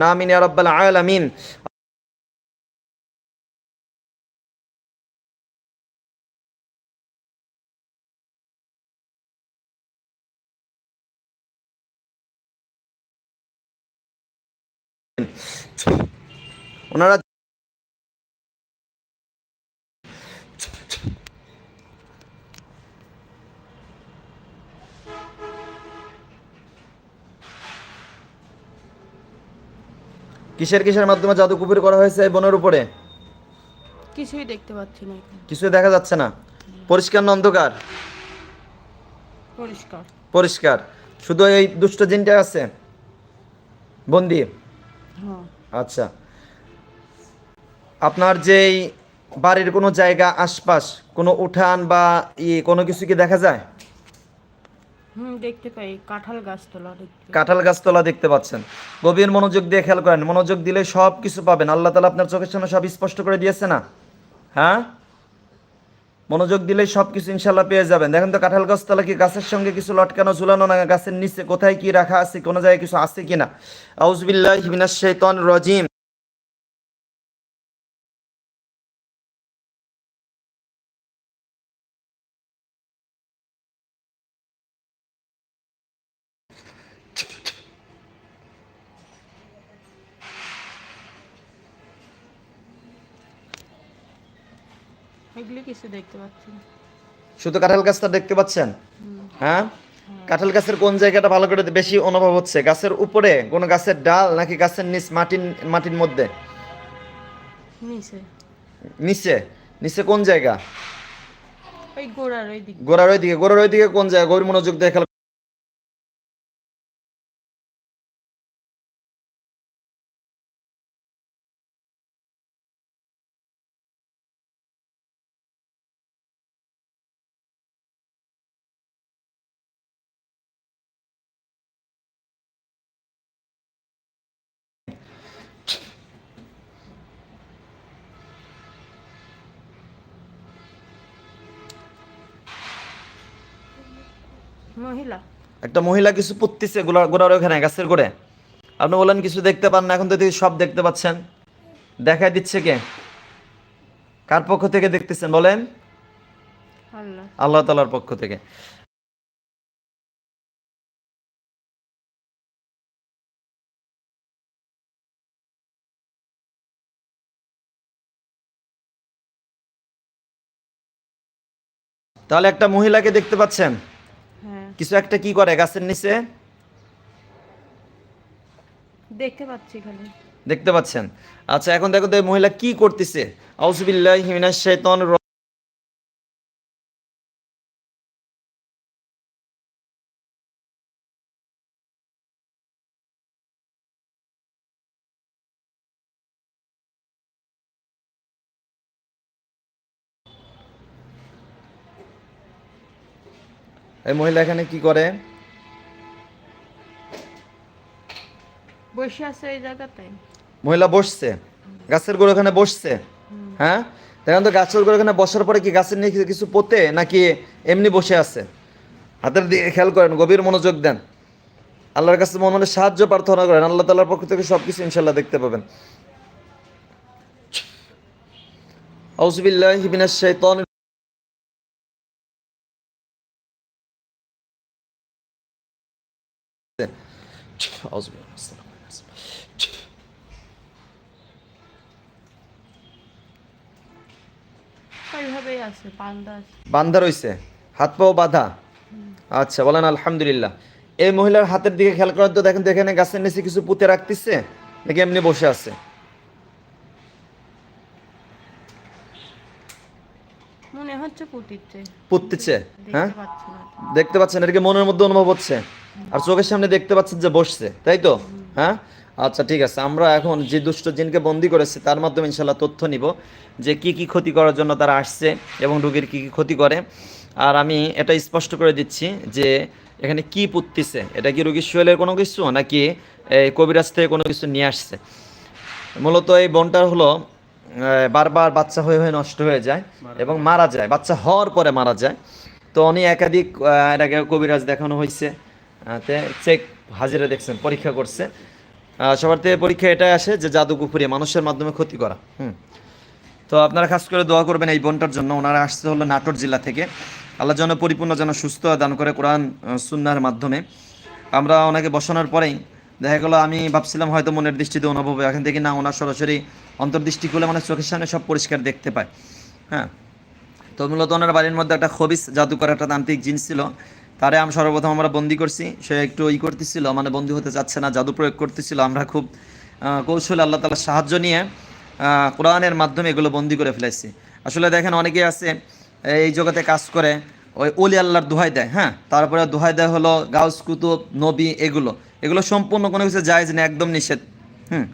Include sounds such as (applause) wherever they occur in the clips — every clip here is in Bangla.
আমিন ইয়া রাব্বাল আলামিন ওনারা কিসের কিসের মাধ্যমে জাদু কুপুর করা হয়েছে এই বনের উপরে? কিছুই দেখতে পাচ্ছি না এখানে। কিছু দেখা যাচ্ছে না। পরিষ্কার না অন্ধকার? পরিষ্কার। পরিষ্কার। শুধু এই দুষ্ট জিনটা আছে? বন্দি? হ্যাঁ। আচ্ছা। আপনার যেই বাড়ির কোনো জায়গা আশপাশ কোনো উঠান বা ই কোনো কিছু কি দেখা যায়? কাঁঠাল গাছতলা দেখতে। পাচ্ছেন। গভীর মনোযোগ দিয়ে খেয়াল করেন। মনোযোগ দিলে সব কিছু পাবেন। আল্লাহ তালা আপনার চোখের সামনে সব স্পষ্ট করে দিয়েছে না? হ্যাঁ? মনোযোগ দিলেই সব কিছু ইনশাল্লাহ পেয়ে যাবেন। দেখেন তো কাঁঠাল গাছতলা কি গাছের সঙ্গে কিছু লটকানো, ঝুলানো না? গাছের নিচে কোথায় কি রাখা আছে, কোনো জায়গায় কিছু আছে কিনা? আউজবিল্লাহ রজিম এগুলি কিছু দেখতে শুধু কাঁঠাল গাছটা দেখতে পাচ্ছেন? হ্যাঁ? কাঁঠাল গাছের কোন জায়গাটা ভালো করে বেশি অনুভব হচ্ছে? গাছের উপরে? কোন গাছের ডাল নাকি গাছের নিচ মাটির মাটির মধ্যে? নিচে। নিচে? নিচে কোন জায়গা? ওই গোড়ার ওই দিকে। গোড়ার ওই দিকে। গোড়ার ওই দিকে কোন জায়গা? গভীর মনোযোগ দিয়ে মহিলা। একটা মহিলা কিছু পুততেছে গোড়ার ওখানে গাছের গোড়ে। আপনি বলেন কিছু দেখতে পান না এখন তো সব দেখতে পাচ্ছেন। দেখাই দিচ্ছে কে? কার পক্ষ থেকে দেখতেছেন বলেন? আল্লাহ। তালার পক্ষ থেকে। তাহলে একটা মহিলাকে দেখতে পাচ্ছেন? কিছু একটা কি করে গাছের নিচে? দেখতে পাচ্ছি খালি। দেখতে পাচ্ছেন? আচ্ছা এখন দেখো তো মহিলা কি করতেছে? আউসবিল্লাহ হিমিনাশ শাইতান এই মহিলা এখানে কি করে? বসে আছে এই জায়গাতে। মহিলা বসছে গাছের গোড়া ওখানে বসছে হ্যাঁ? দেখেন তো গাছের গোড়া ওখানে বসার পরে কি গাছের নিচে কিছু পোতে নাকি এমনি বসে আছে? হাতের দিকে খেয়াল করেন গভীর মনোযোগ দেন। আল্লাহর কাছে মনে মনে সাহায্য প্রার্থনা করেন। আল্লাহ তালার পক্ষ থেকে সব কিছু ইনশাল্লাহ দেখতে পাবেন। আউজবিল্লাহ হিবিনাশ শাইতান বান্ধা রইছে হাত পাও বাধা। আচ্ছা বলেন আলহামদুলিল্লাহ। এই মহিলার হাতের দিকে খেয়াল করার তো দেখেন তো এখানে গাছের নিচে কিছু পুঁতে রাখতেছে নাকি এমনি বসে আছে মনে হচ্ছে পুতিচ্ছে। হ্যাঁ? দেখতে পাচ্ছেন এটাকে মনের মধ্যে অনুভব হচ্ছে। আর চোখের সামনে দেখতে পাচ্ছেন যে বসছে তাই তো? হ্যাঁ? আচ্ছা ঠিক আছে আমরা এখন যে দুষ্ট জিনকে বন্দি করেছে তার মাধ্যমে ইনশাল্লাহ তথ্য নিব যে কি কি ক্ষতি করার জন্য তারা আসছে এবং রোগীর কি কি ক্ষতি করে। আর আমি এটা স্পষ্ট করে দিচ্ছি যে এখানে কি পুততেছে এটা কি রোগীর শৈলের কোনো কিছু নাকি এই কবিরাজ থেকে কোনো কিছু নিয়ে আসছে? মূলত এই বনটার হলো বারবার বাচ্চা হয়ে হয়ে নষ্ট হয়ে যায় এবং মারা যায়। বাচ্চা হওয়ার পরে মারা যায়। তো উনি একাধিক এর আগে কবিরাজ দেখানো হয়েছে। চেক হাজিরা দেখছেন, পরীক্ষা করছে। সবার থেকে পরীক্ষা এটাই আসে যে জাদু কুপুরে মানুষের মাধ্যমে ক্ষতি করা। হুম। তো আপনারা খাস করে দোয়া করবেন এই বোনটার জন্য। ওনারা আসছে হলো নাটোর জেলা থেকে। আল্লাহ যেন পরিপূর্ণ, যেন সুস্থ দান করে কোরআন সুন্নার মাধ্যমে। আমরা ওনাকে বসানোর পরেই দেখা গেলো আমি ভাবছিলাম হয়তো মনের দৃষ্টিতে অনুভব হয় এখান থেকে না, ওনার সরাসরি অন্তর্দৃষ্টি খুলে মানে চোখের সামনে সব পরিষ্কার দেখতে পায়। হ্যাঁ? তো মূলত ওনার বাড়ির মধ্যে একটা খবিস জাদুকর একটা তান্ত্রিক জিনিস ছিল। তারে আমি সর্বপ্রথম আমরা বন্দি করছি। সে একটু ই করতেছিল মানে বন্দি হতে চাচ্ছে না, জাদু প্রয়োগ করতেছিল। আমরা খুব কৌশলে আল্লাহ তালার সাহায্য নিয়ে কোরআনের মাধ্যমে এগুলো বন্দি করে ফেলেছি আসলে দেখেন অনেকেই আছে, এই জগতে কাজ করে, ওই অলি আল্লাহর দোহাই দেয় হ্যাঁ? তারপরে দোহাই দেয় হলো গাউস, কুতুব, নবী, এগুলো। এগুলো সম্পূর্ণ কোনো কিছু জায়েজ না একদম নিষেধ। হুম?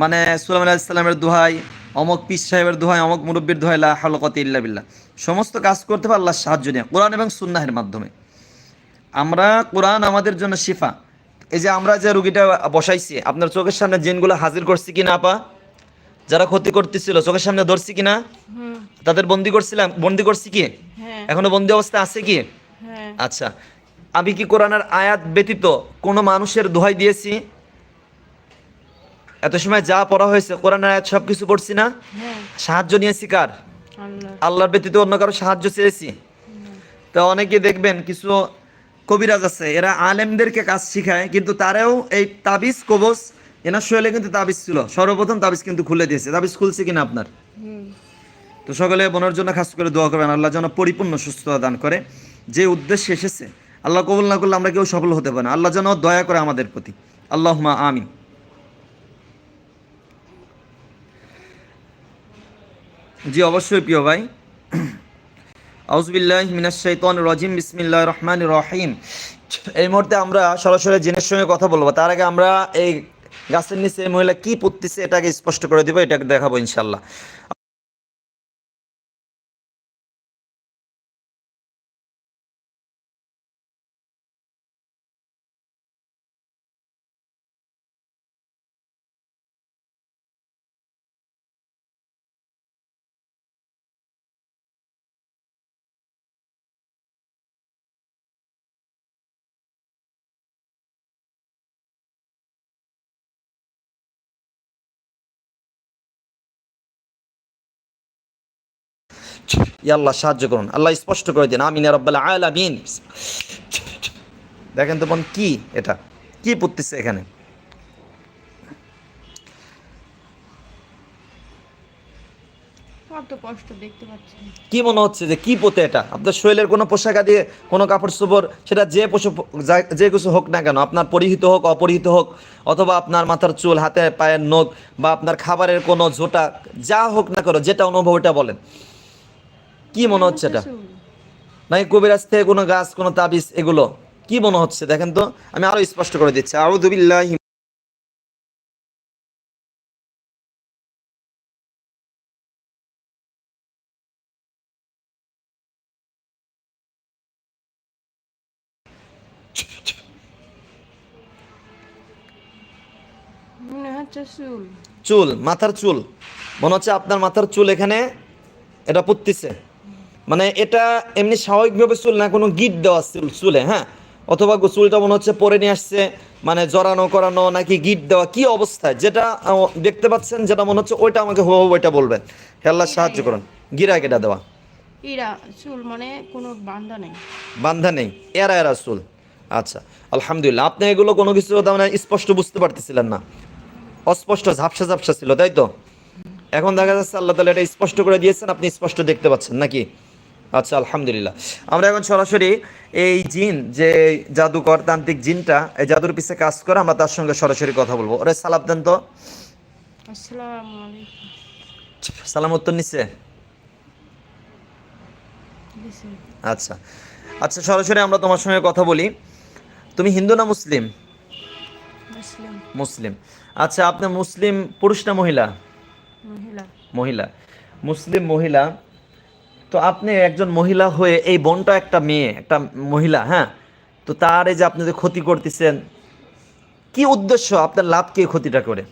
মানে সুলাম আলাহ ইসলামের দোহাই অমক পিস সাহেবের দোহাই অমক মুরব্বীর দোহাই লা হালকত ইল্লা বিল্লাহ। সমস্ত কাজ করতে পারে আল্লাহর সাহায্য নিয়ে কোরআন এবং সুন্নাহের মাধ্যমে। আমরা কোরআন আমাদের জন্য শিফা। এই যে আমরা যে রুগীটা বসাইছি আপনার চোখের সামনে জিনগুলো হাজির করছি কিনা আপা? যারা ক্ষতি করতেছিল চোখের সামনে ধরছি কিনা? তাদের বন্দি করছিলাম বন্দি করছি কি? হ্যাঁ। এখনও বন্দি অবস্থা আছে কি? হ্যাঁ। আচ্ছা। আমি কি কোরআনের আয়াত ব্যতীত কোনো মানুষের দোহাই দিয়েছি? এত সময় যা পড়া হয়েছে কোরআনের আয়াত সব কিছু পড়ছি না? হ্যাঁ। সাহায্য নিয়েছি কার? আল্লাহর ব্যতীত অন্য কারও সাহায্য চেয়েছি? তো অনেকে দেখবেন কিছু কবিরাজ আছে এরা আলেমদেরকে কাজ শিখায় কিন্তু তারাও এই তাবিজ কবচ এনার শৈলে কিন্তু তাবিজ ছিল। সর্বপ্রথম তাবিজ কিন্তু খুলে দিয়েছে। তাবিজ খুলছে কিনা আপনার? তো সকলে বোনের জন্য খাস করে দোয়া করবেন আল্লাহ যেন পরিপূর্ণ সুস্থতা দান করে। যে উদ্দেশ্যে এসেছে আল্লাহ কবুল না করলে আমরা কেউ সফল হতে পারি না। আল্লাহ যেন দয়া করে আমাদের প্রতি। আল্লাহ আমিন। জি, অবশ্যই প্রিয় ভাই। আউজবিল্লাহ মিনাশাইতন রজিম। বিসমিল্লাহ রহমান রহিম। এই মুহূর্তে আমরা সরাসরি জিনের সঙ্গে কথা বলব। তার আগে আমরা এই গাছের নিচে এই মহিলা কি পুততেছে এটাকে স্পষ্ট করে দিব, এটাকে দেখাবো ইনশাল্লাহ ইয়াল্লাহ সাহায্য করুন। আল্লাহ স্পষ্ট করে দিন আমিন আলামিন। দেখেন তো বোন কি এটা? কি পড়তেছে এখানে। কি মনে হচ্ছে যে কি পোতে এটা? আপনার শরীরের কোনো পোশাক দিয়ে কোনো কাপড় চোপড় সেটা যে পোশাক যা- কিছু হোক না কেন আপনার পরিহিত হোক অপরিহিত হোক অথবা আপনার মাথার চুল হাতে পায়ের নখ বা আপনার খাবারের কোনো ঝোটা যা হোক না করো যেটা অনুভব ওটা বলেন। কি মনে হচ্ছে এটা? কিছু। নাকি কবিরাজ থেকে কোনো গাছ কোনো তাবিজ এগুলো? কি মনে হচ্ছে? দেখেন তো আমি আরও স্পষ্ট করে দিচ্ছি। আউযুবিল্লাহি চুল। চুল মাথার চুল। মনে হচ্ছে আপনার মাথার চুল এখানে এটা পুততেছে। মানে এটা এমনি স্বাভাবিকভাবে চুল না কোনো গিট দেওয়া চুল চুলে হ্যাঁ? অথবা চুলটা মনে হচ্ছে পরে নিয়ে আসছে মানে জড়ানো করানো নাকি গিট দেওয়া কি অবস্থায় যেটা দেখতে পাচ্ছেন যেটা মনে হচ্ছে ওইটা আমাকে হো ওইটা বলবেন। আল্লাহ সাহায্য করুন। গিরা কেটা দেওয়া। ইরা চুল মানে কোনো বান্ধা নেই। বান্ধা নেই এরা এরা চুল। আচ্ছা আলহামদুলিল্লাহ। আপনি এগুলো কোনো কিছু মানে স্পষ্ট বুঝতে পারতেছিলেন না। অস্পষ্ট ঝাপসা ঝাপসা ছিল তাই তো? এখন দেখা যাচ্ছে আল্লাহ তালা এটা স্পষ্ট করে দিয়েছেন আপনি স্পষ্ট দেখতে পাচ্ছেন নাকি? আচ্ছা আলহামদুলিল্লাহ। আমরা এখন সরাসরি এই জিন যে জাদুকর তান্ত্রিক জিনটা এই জাদুর পিছে কাজ করে আমরা তার সঙ্গে সরাসরি কথা বলব। ওরে সালাম দেন তো। সালাম উত্তর নিচ্ছে আচ্ছা। আচ্ছা সরাসরি আমরা তোমার সঙ্গে কথা বলি। তুমি হিন্দু না মুসলিম। মুসলিম। আচ্ছা আপনি মুসলিম পুরুষ না মহিলা? মহিলা। মহিলা। মুসলিম মহিলা তো আপনি একজন মহিলা হয়ে এই বোনটা একটা মেয়ে একটা মহিলা হ্যাঁ? তো তার এই যে আপনি যে ক্ষতি করতেছেন কি উদ্দেশ্য? আপনার লাভ কি ক্ষতিটা করে?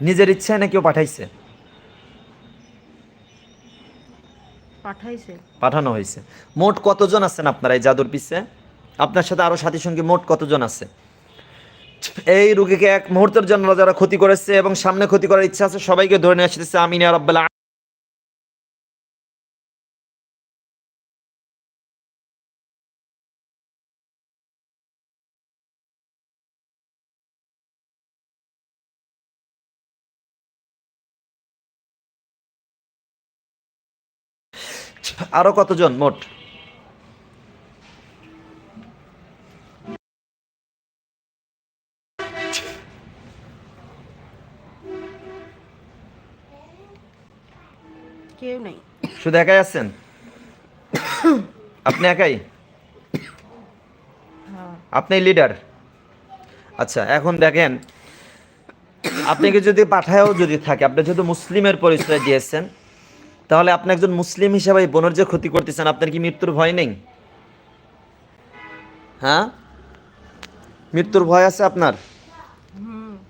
নিজের ইচ্ছায় না কেউ পাঠাইছে? পাঠানো হয়েছে। মোট কতজন আছেন আপনারা এই জাদুর পিছে? আপনার সাথে আরও সাথী সঙ্গী মোট কতজন আছে? এই রুগীকে এক মুহূর্তের জন্য যারা ক্ষতি করেছে এবং সামনে ক্ষতি করার ইচ্ছা আছে সবাইকে ধরে নিয়ে আসতেছে আমিন রাব্বাল আরও কতজন? মোট? কেউ নেই। শুধু একাই আছেন? আপনি একাই? হ্যাঁ। আপনি লিডার? আচ্ছা এখন দেখেন আপনাকে যদি পাঠায়ও যদি থাকে আপনি যেহেতু মুসলিমের পরিচয় দিয়েছেন তাহলে আপনি একজন মুসলিম হিসাবে বোনের যে ক্ষতি করতেছেন আপনার কি মৃত্যুর ভয় নেই? হ্যাঁ? মৃত্যুর ভয় আছে আপনার?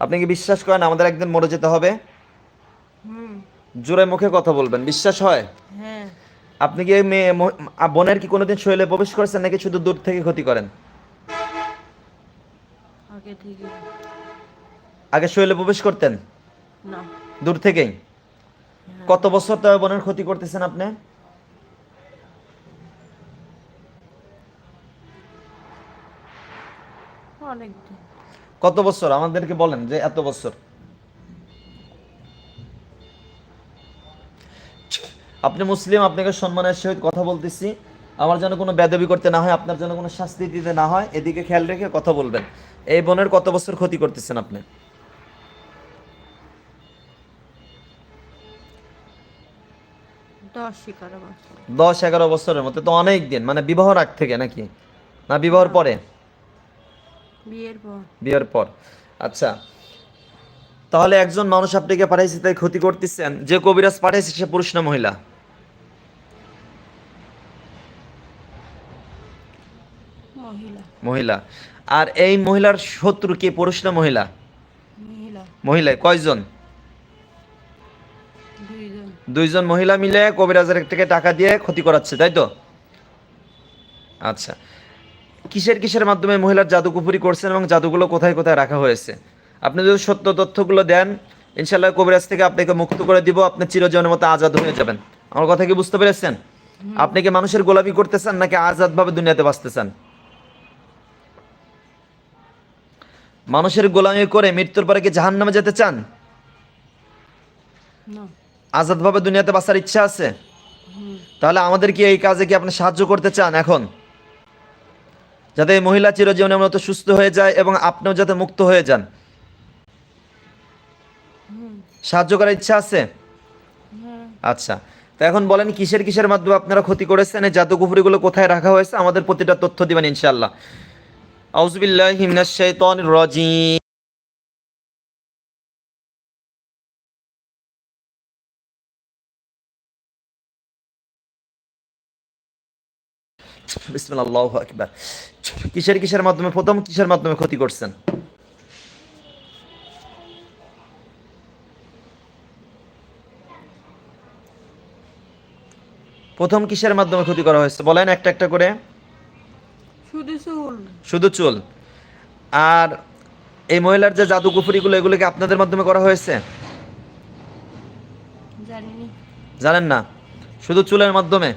আপনি কি বিশ্বাস করেন আমাদের একদিন মরে যেতে হবে? জোরে মুখে কথা বলবেন বিশ্বাস হয়? হ্যাঁ। আপনি কি মেয়ে বোনের কি কোনোদিন শরীরে প্রবেশ করেছেন নাকি শুধু দূর থেকে ক্ষতি করেন? আগে শরীরে প্রবেশ করতেন? দূর থেকেই। কত বছর তবে বোনের ক্ষতি করতেছেন আপনি? কত বছর? আমাদেরকে বলেন যে এত বছর। আপনি মুসলিম আপনাকে সম্মানের সহিত কথা বলতেছি। আমার যেন কোনো বেদবি করতে না হয় আপনার যেন কোনো শাস্তি দিতে না হয় এদিকে খেয়াল রেখে কথা বলবেন। এই বোনের কত বছর ক্ষতি করতেছেন আপনি? দশ এগারো বছরের মতো তো অনেক দিন মানে বিবাহর আগ থেকে নাকি? না বিবাহর পরে? বিয়ের পর। আচ্ছা তাহলে একজন মানুষ আপনাকে পাঠাইছে তাই ক্ষতি করতেছেন। যে কবিরাজ পাঠাইছে সে পুরুষ না মহিলা? মহিলা। আর এই মহিলার শত্রু কে পুরুষ না মহিলা? মহিলা। মহিলা কয়জন? দুইজন মহিলা মিলে কবিরাজের থেকে টাকা দিয়ে ক্ষতি করাচ্ছে তাই তো? আচ্ছা। কিসের কিসের মাধ্যমে মহিলার জাদুকুপুরি করছেন এবং জাদুগুলো কোথায় কোথায় রাখা হয়েছে? আপনি যদি সত্য তথ্যগুলো দেন ইনশাল্লাহ কবিরাজ থেকে আপনাকে মুক্ত করে দিব আপনি চিরজীবনের মতো আজাদ হয়ে যাবেন। আমার কথা কি বুঝতে পেরেছেন? আপনি কি মানুষের গোলামি করতেছেন নাকি আজাদভাবে দুনিয়াতে বাঁচতেছেন? মানুষের গোলামি করে মৃত্যুর পরে কি জাহান্নামে যেতে চান? না। আজাদভাবে দুনিয়াতে বাঁচার ইচ্ছা আছে? তাহলে আমাদের কি এই কাজে কি আপনি সাহায্য করতে চান এখন? যাতে এই মহিলা চিরজীবনের মতো সুস্থ হয়ে যায় এবং আপনিও যাতে মুক্ত হয়ে যান। সাহায্য করার ইচ্ছা আছে? আচ্ছা। তো এখন বলেন, কিসের কিসের মাধ্যমে আপনারা ক্ষতি করেছেন? এই জাদুকুফুরিগুলো কোথায় রাখা হয়েছে? আমাদের প্রতিটা তথ্য দিবেন ইনশাল্লাহ আউজবিল্লাহি মিনাশ শাইতানির রাজিম। বিসমিল্লাহ আকবার। কিসের কিসের মাধ্যমে? প্রথম কিসের মাধ্যমে ক্ষতি করছেন? প্রথম কিসের মাধ্যমে ক্ষতি করা হয়েছে? বলেন একটা একটা করে। শুধু চুল। আর এই মহিলার যে জাদু কুফুরিগুলো এগুলোকে আপনাদের মাধ্যমে করা হয়েছে? জানেন না? শুধু চুলের মাধ্যমে?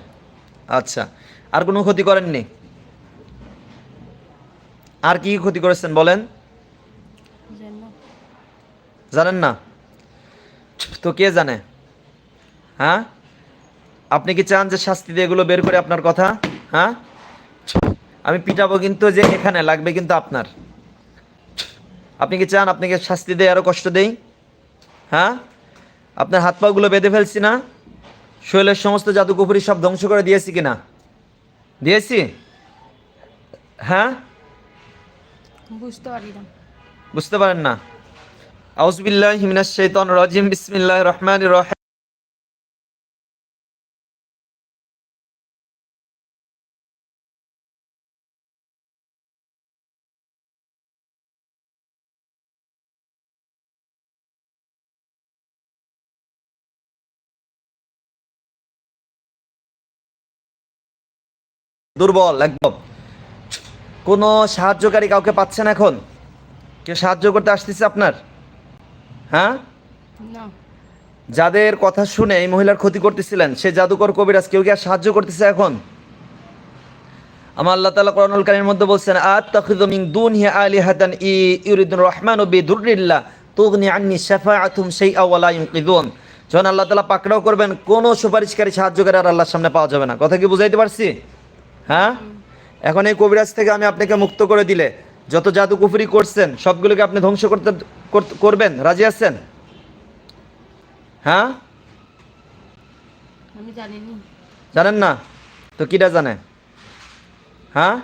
আচ্ছা। আর কোনো ক্ষতি করেননি? আর কি ক্ষতি করেছেন বলেন? জানেন না? তো কে জানে? হ্যাঁ? আপনি কি চান যে শাস্তি দিয়ে এগুলো বের করে আপনার কথা? হ্যাঁ? আমি পিটাবো কিন্তু যে এখানে, লাগবে কিন্তু আপনার। আপনি কি চান আপনাকে শাস্তি দিয়ে আরও কষ্ট দেই? হ্যাঁ? আপনার হাত পাগুলো বেঁধে ফেলছি না? শৈলের সমস্ত জাদুকুপুরি সব ধ্বংস করে দিয়েছি কিনা? দিয়েছি। হ্যাঁ? বুঝতে পারি না বুঝতে পারেন না। আউজবিল্লাহ হিমিনাশ শৈতন রাজিম। বিসমিল্লাহ রহমান রহিম। দুর্বল একদম। কোনো সাহায্যকারী কাউকে পাচ্ছেন এখন? কেউ সাহায্য করতে আসতেছে আপনার? হ্যাঁ? যাদের কথা শুনে এই মহিলার ক্ষতি করতেছিলেন সে জাদুকর কবিরাজ কেউ কি আর সাহায্য করতেছে এখন? আমার আল্লাহ তাআলা কোরআনুল কারীমের মধ্যে বলছেন আত্তাখিযু মিন দুনিহি আলিহাতান ই ইউরিদুর রহমানু বিদুররিল্লাহ তুগনি আন্নি শাফাআতুম শাইআ ওয়া লা ইউনকিযুন যখন আল্লাহ তাআলা পাকড়াও করবেন কোনো সুপারিশকারী সাহায্যকারী আর আল্লাহর সামনে পাওয়া যাবে না। কথা কি বুঝাইতে পারছি? হ্যাঁ? এখন এই কবিরাজ থেকে আমি আপনাকে মুক্ত করে দিলে যত জাদু কুফরি করছেন সবগুলোকে আপনি ধ্বংস করতে করবেন? রাজি আছেন? হ্যাঁ? জানেন। না? তো কিটা জানে? হ্যাঁ?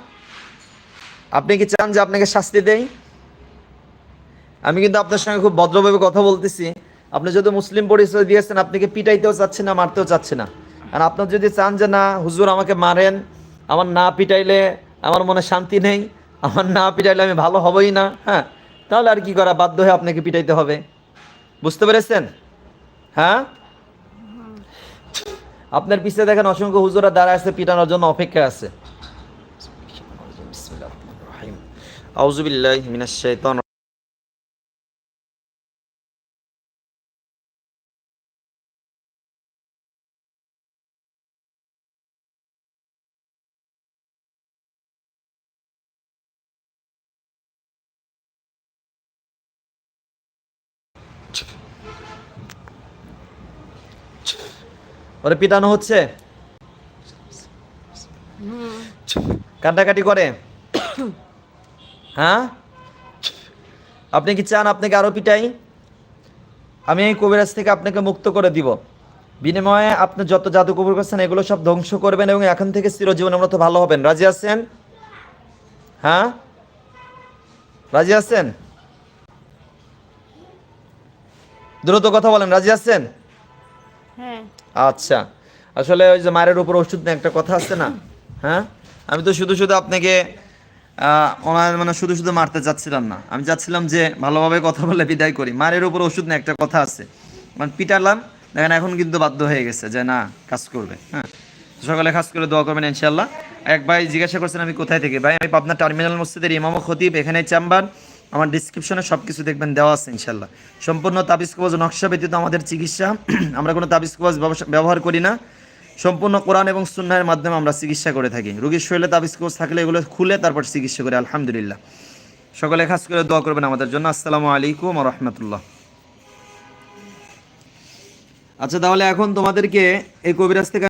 আপনি কি চান যে আপনাকে শাস্তি দেই? আমি কিন্তু আপনার সঙ্গে খুব ভদ্রভাবে কথা বলতেছি। আপনি যদি মুসলিম পরিচয় দিয়েছেন আপনাকে পিটাইতেও চাচ্ছে না মারতেও চাচ্ছে না? আর আপনার যদি চান যে না হুজুর আমাকে মারেন আমার না পিটাইলে আমার মনে শান্তি নেই, আমার না পিটাইলে আমি ভালো হবই না হ্যাঁ? তাহলে আর কি করা? বাধ্য হয়ে আপনাকে পিটাইতে হবে। বুঝতে পেরেছেন? হ্যাঁ? আপনার পিছিয়ে দেখেন অসংখ্য হুজুরা দাঁড়া আছে, পিটানোর জন্য অপেক্ষা আছে। আউজুবিল্লাহ মিনাশ ওরে পিটানো হচ্ছে। কান্নাকাটি করে। হ্যাঁ? আপনি কি চান আপনাকে আরও পিটাই? আমি এই কবিরাজ থেকে আপনাকে মুক্ত করে দিব। বিনিময়ে আপনি যত জাদু কবর করছেন, এগুলো সব ধ্বংস করবেন এবং এখন থেকে চিরজীবনের মতো ভালো হবেন। রাজি আছেন? হ্যাঁ? রাজি আছেন? দ্রুত কথা বলেন। রাজি আছেন? হ্যাঁ। আচ্ছা। আসলে ওই যে মায়ের উপর ওষুধ নেই একটা কথা আছে না? হ্যাঁ? আমি তো শুধু শুধু আপনাকে ওনার মানে শুধু শুধু মারতে চাচ্ছিলাম না। আমি চাচ্ছিলাম যে ভালোভাবে কথা বলে বিদায় করি। মায়ের উপর ওষুধ নেই একটা কথা আছে। মানে পিটালাম, দেখেন এখন কিন্তু বাধ্য হয়ে গেছে যে না, কাজ করবে। হ্যাঁ? সকালে কাজ করে দোয়া করবেন ইনশাল্লাহ এক ভাই জিজ্ঞাসা করছেন, আমি কোথায় থেকে? ভাই, আমি পাবনা টার্মিনাল মসজিদের ইমাম খতিব এখানে চেম্বার। আমার ডিসক্রিপশনে সব কিছু দেখবেন, দেওয়া আছে ইনশাল্লাহ সম্পূর্ণ তাবিজ নকশা ব্যতীত আমাদের চিকিৎসা, (clears throat) আমরা কোনো তাবিজ ব্যবহার করি না। সম্পূর্ণ কোরআন এবং সুন্নাহের মাধ্যমে আমরা চিকিৎসা করে থাকি। রোগীর শরীরে তাবিজ থাকলে এগুলো খুলে তারপর চিকিৎসা করি, আলহামদুলিল্লাহ। সকলে খাস করে দোয়া করবেন আমাদের জন্য। আসসালামু আলাইকুম রহমতুল্লাহ। আচ্ছা তাহলে এখন তোমাদেরকে এই কবিরাজ থেকে